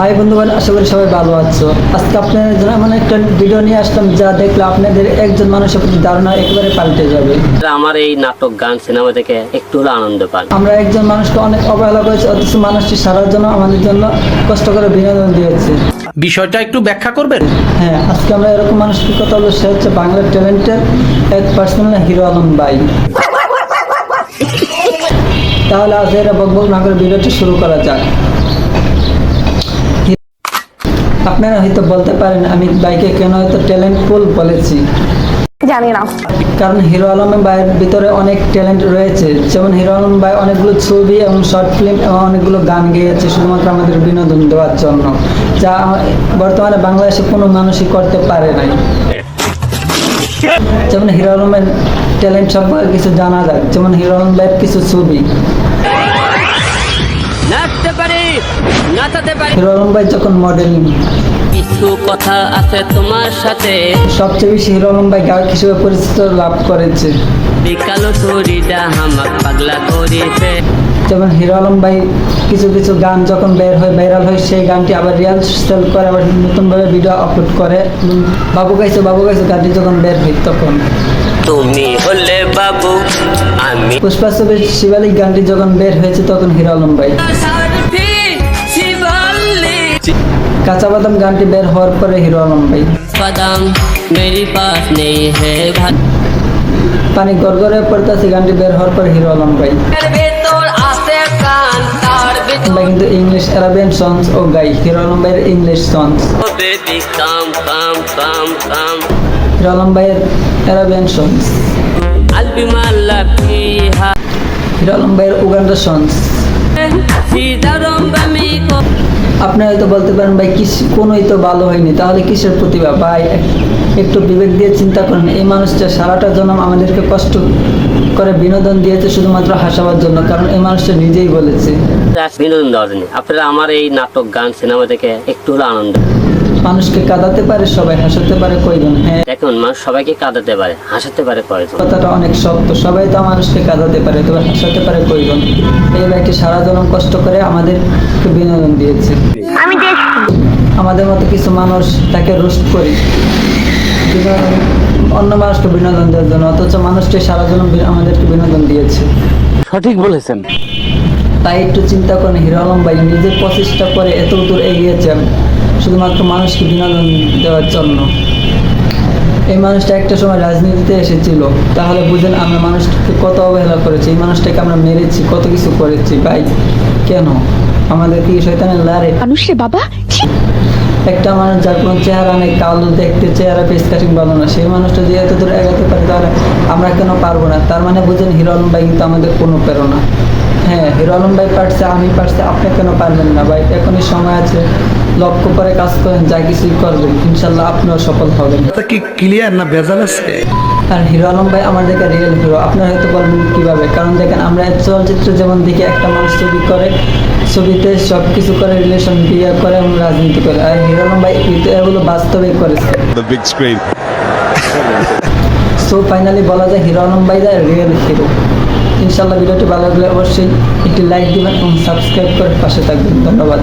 High বন্ধুগণ আশা করি সবাই ভালো আছো। আজকে আপনাদের জন্য এমন একটা ভিডিও নিয়ে আসলাম যা দেখলে আপনাদের একজন মানুষের প্রতি ধারণা একেবারে পাল্টে যাবে। আমার এই নাটক গান সিনেমা থেকে একটু আনন্দ পান। আমরা একজন মানুষকে অনেক অবহেলা করেছি অথচ মানুষটি সারার জন্য আমাদের জন্য কষ্ট করে বিনোদন দিয়েছে। বিষয়টা একটু ব্যাখ্যা করবেন? হ্যাঁ আজকে আমরা এরকম মানুষটির কথা বলব সে হচ্ছে বাংলার ট্যালেন্টের এক পার্সোনাল হিরো আলম বাই তাহলে আজ এরা বকবক না করে ভিডিওটি শুরু করা যাক। আপনারা হয়তো বলতে পারেন আমি বাইকে কেন হয়তো ট্যালেন্ট ফুল বলেছি? জানি না। কারণ হিরো আলম ভাইয়ের ভিতরে অনেক ট্যালেন্ট রয়েছে। যেমন হিরো আলম ভাই অনেকগুলো ছবি এবং শর্ট ফিল্ম এবং অনেকগুলো গান গেয়েছে শুধুমাত্র আমাদের বিনোদন দেওয়ার জন্য যা বর্তমানে বাংলাদেশে কোনো মানুষই করতে পারে নাই। যেমন হিরো আলমের ট্যালেন্ট সম্পর্কে কিছু জানা যাক। যেমন হিরো আলম ভাইয়ের কিছু ছবি। নাচতে পারি। নাচাতে পারি। হিরো ভাই যখন মডেলিং কিছু কথা আছে তোমার সাথে। সবচেয়ে বেশি হিরো আলম ভাই গায়ক হিসেবে পরিচিত লাভ করেছে। বিকালো তোরিটা হামাক পাগলা করিছে। যেমন হিরো আলম ভাই কিছু কিছু গান যখন বের হয় ভাইরাল হয় সেই গানটি আবার রিয়াল সেল করে আবার নতুনভাবে ভিডিও আপলোড করে। বাবু গাইছে বাবু গাইছে গানটি যখন বের হয় তখন। তুমি হলে বাবু আমি পুষ্পা ছবির শিবালিক গানটি যখন বের হয়েছে তখন হিরো আলম ভাই কাঁচা বাদাম গানটি বের হওয়ার পরে হিরো আলম ভাই। বাদাম মেরি পাস নেই হে পানি গড়গড়ে পড়তেছে গানটি বের হওয়ার পরে হিরো আলম ভাই। আমরা কিন্তু ইংলিশ অ্যারাবিয়ান সংস ও গাই হিরো আলম ভাইয়ের ইংলিশ সংস হিরো আলম ভাইয়ের অ্যারাবিয়ান সংস হিরো আলম ভাইয়ের উগান্ডা সংস হয়তো বলতে পারেন ভাই কিস কোনোই তো ভালো হয়নি। তাহলে কিসের প্রতিভা? ভাই একটু বিবেক দিয়ে চিন্তা করেন। এই মানুষটা সারাটা জন্ম আমাদেরকে কষ্ট করে বিনোদন দিয়েছে শুধুমাত্র হাসাবার জন্য কারণ এই মানুষটা নিজেই বলেছে। বিনোদন দেওয়ার জন্য। আপনারা আমার এই নাটক গান সিনেমা থেকে একটু হলেও আনন্দ মানুষকে কাঁদাতে পারে সবাই হাসাতে পারে কয়জন? হ্যাঁ। দেখুন মানুষ সবাইকে কাঁদাতে পারে হাসাতে পারে কয়জন? কথাটা অনেক শক্ত। সবাই তো মানুষকে কাঁদাতে পারে তবে হাসাতে পারে কয়জন? এই ভাইটি সারা জনম কষ্ট করে আমাদেরকে বিনোদন দিয়েছে। আমি দেখছি আমাদের মতো কিছু মানুষ তাকে রোস্ট করি। অন্য মানুষকে বিনোদন দেওয়ার জন্য অথচ মানুষটি সারা জনম আমাদেরকে বিনোদন দিয়েছে। সঠিক বলেছেন। তাই একটু চিন্তা করেন হিরো আলম ভাই নিজের প্রচেষ্টা করে এত দূর এগিয়েছেন শুধুমাত্র মানুষকে বিনোদন দেওয়ার জন্য। এই মানুষটা একটা সময় রাজনীতিতে এসেছিল তাহলে বুঝেন আমরা মানুষটাকে কত অবহেলা করেছি এই মানুষটাকে আমরা মেরেছি কত কিছু করেছি ভাই কেন? আমাদের কি শয়তানের লারে? মানুষ রে বাবা একটা মানুষ যার কোনো চেহারা নেই কালো দেখতে চেহারা ফেস কাটিং ভালো না। সেই মানুষটা যদি এত দূর এগাতে পারে তাহলে আমরা কেন পারব না? তার মানে বুঝেন হিরো আলম ভাই কিন্তু আমাদের কোনো প্রেরণা। হ্যাঁ হিরো আলম ভাই পারছে আমি পারছি আপনি কেন পারবেন না ভাই? এখনই সময় আছে লক্ষ্য করে কাজ করেন যা কিছুই করবেন ইনশাল্লাহ আপনিও সফল হবেন। কি ক্লিয়ার না ভেজাল আছে? আর হিরো আলম ভাই আমার দেখে রিয়েল হিরো আপনারা হয়তো বলবেন কীভাবে? কারণ দেখেন আমরা চলচ্চিত্র যেমন দেখি একটা মানুষ ছবি করে ছবিতে সব কিছু করে রিলেশন বিয়ে করে এবং রাজনীতি করে। আর হিরো আলম ভাই কিন্তু এগুলো বাস্তবে করেছে. সো ফাইনালি বলা যায় হিরো আলম ভাই যায় রিয়েল হিরো ইনশাল্লাহ ভিডিওটি ভালো লাগলে অবশ্যই একটি লাইক দিবেন এবং সাবস্ক্রাইব করে পাশে থাকবেন। ধন্যবাদ।